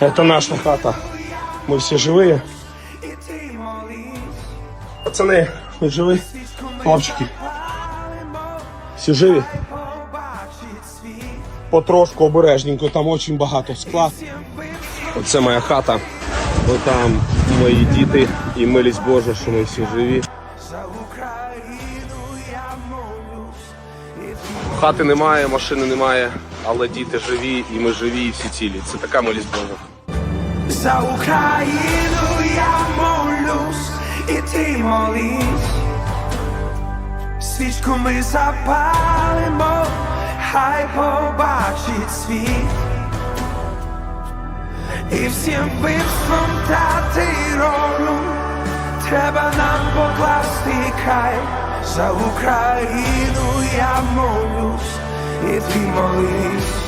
Это наша хата. Мы все живые. Пацаны, вы живы? Хлопчики. Всі живі? Потрошку обережненько, там дуже багато скла. Оце моя хата. Отам мої діти і милість Божа, що ми всі живі. Хати немає, машини немає, але діти живі, і ми живі, і всі цілі. Це така милість Божа. За Україну я молюсь, і ти молись. Свічку ми запалимо, хай побачить світ. І всім вбивством та терору треба нам покласти край. За Україну я молюсь, і ти молись.